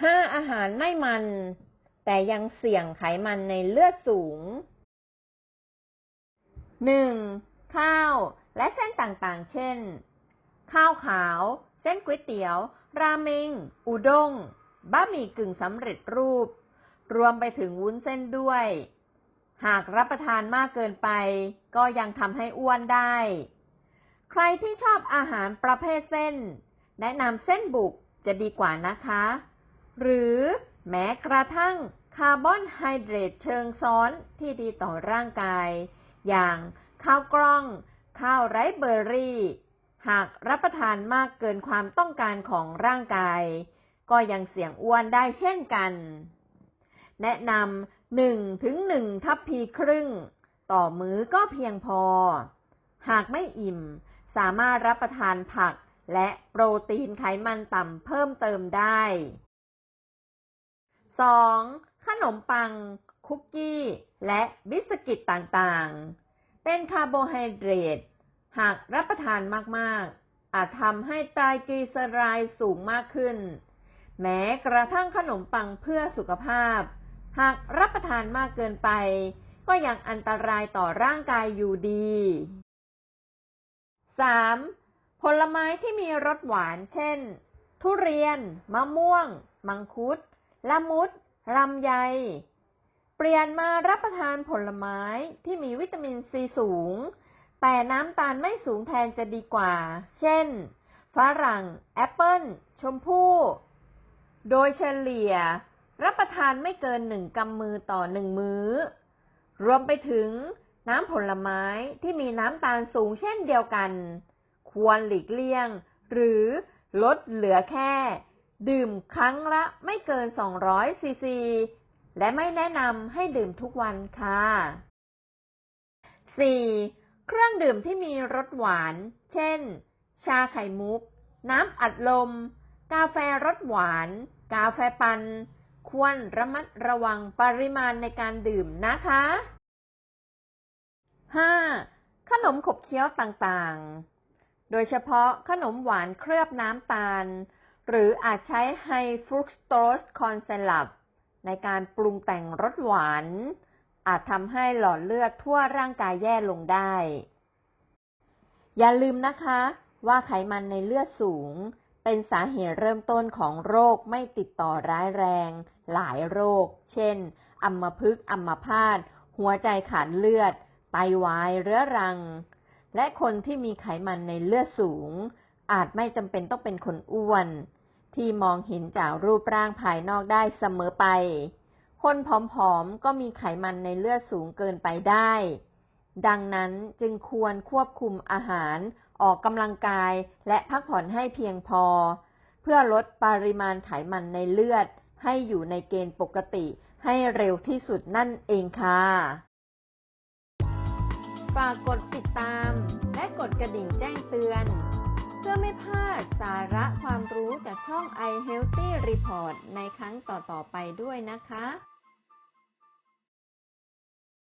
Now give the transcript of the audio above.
5. อาหารไม่มัน แต่ยังเสี่ยงไขมันในเลือดสูง 1. ข้าวและเส้นต่างๆ เช่น ข้าวขาว เส้นก๋วยเตี๋ยว ราเมง อุด้ง บะหมี่กึ่งสำเร็จรูป รวมไปถึงวุ้นเส้นด้วย หากรับประทานมากเกินไป ก็ยังทำให้อ้วนได้ ใครที่ชอบอาหารประเภทเส้น แนะนำเส้นบุกจะดีกว่านะคะ หรือแม้กระทั่งคาร์บอนไฮเดรตเชิงซ้อนที่ดีต่อร่างกาย อย่างข้าวกล้อง ข้าวไรเบอร์รี่ หากรับประทานมากเกินความต้องการของร่างกาย ก็ยังเสี่ยงอ้วนได้เช่นกัน แนะนำ1ถึง1ทัพพีครึ่ง ต่อมื้อก็เพียงพอ หากไม่อิ่ม สามารถรับประทานผักและโปรตีนไขมันต่ำเพิ่มเติมได้ 2. ขนมปัง คุกกี้ และบิสกิตต่างๆ เป็นคาร์โบไฮเดรต หากรับประทานมากๆ อาจทำให้ไตรกลีเซอไรด์สูงมากขึ้น แม้กระทั่งขนมปังเพื่อสุขภาพ หากรับประทานมากเกินไป ก็ยังอันตรายต่อร่างกายอยู่ดี 3. ผลไม้ที่มีรสหวาน เช่น ทุเรียน มะม่วง มังคุด ละมุดลำไย เปลี่ยนมารับประทานผลไม้ที่มีวิตามินซีสูง แต่น้ำตาลไม่สูงแทนจะดีกว่า เช่น ฝรั่ง แอปเปิลชมพู่ โดยเฉลี่ย รับประทานไม่เกินหนึ่งกำมือต่อหนึ่งมื้อ รวมไปถึงน้ำผลไม้ที่มีน้ำตาลสูงเช่นเดียวกัน ควรหลีกเลี่ยง หรือลดเหลือแค่ ดื่มครั้งละไม่เกิน 200 ซีซี และไม่แนะนำให้ดื่มทุกวันค่ะ 4. เครื่องดื่มที่มีรสหวาน เช่น ชาไข่มุก น้ำอัดลม กาแฟรสหวาน กาแฟปัน ควรระมัดระวังปริมาณในการดื่มนะคะ 5. ขนมขบเคี้ยวต่างๆ โดยเฉพาะขนมหวานเคลือบน้ำตาล หรืออาจใช้ไฮฟรุกโตสคอนเซลับในการปรุงแต่งรสหวาน อาจทำให้หลอดเลือดทั่วร่างกายแย่ลงได้ อย่าลืมนะคะ ว่าไขมันในเลือดสูง เป็นสาเหตุเริ่มต้นของโรคไม่ติดต่อร้ายแรง หลายโรค เช่น อัมพฤกษ์อัมพาต หัวใจขาดเลือด ไตวายเรื้อรัง และคนที่มีไขมันในเลือดสูง อาจไม่จำเป็นต้องเป็นคนอ้วน ที่มองเห็นจากรูปร่างภายนอกได้เสมอไป คนผอมๆ ก็มีไขมันในเลือดสูงเกินไปได้ ดังนั้นจึงควรควบคุมอาหาร ออกกำลังกายและพักผ่อนให้เพียงพอ เพื่อลดปริมาณไขมันในเลือด ให้อยู่ในเกณฑ์ปกติให้เร็วที่สุดนั่นเองค่ะ ฝากกดติดตามและกดกระดิ่งแจ้งเตือน เพื่อไม่พลาดสาระความรู้จากช่อง i Healthy Report ในครั้งต่อ ๆ ไปด้วยนะคะ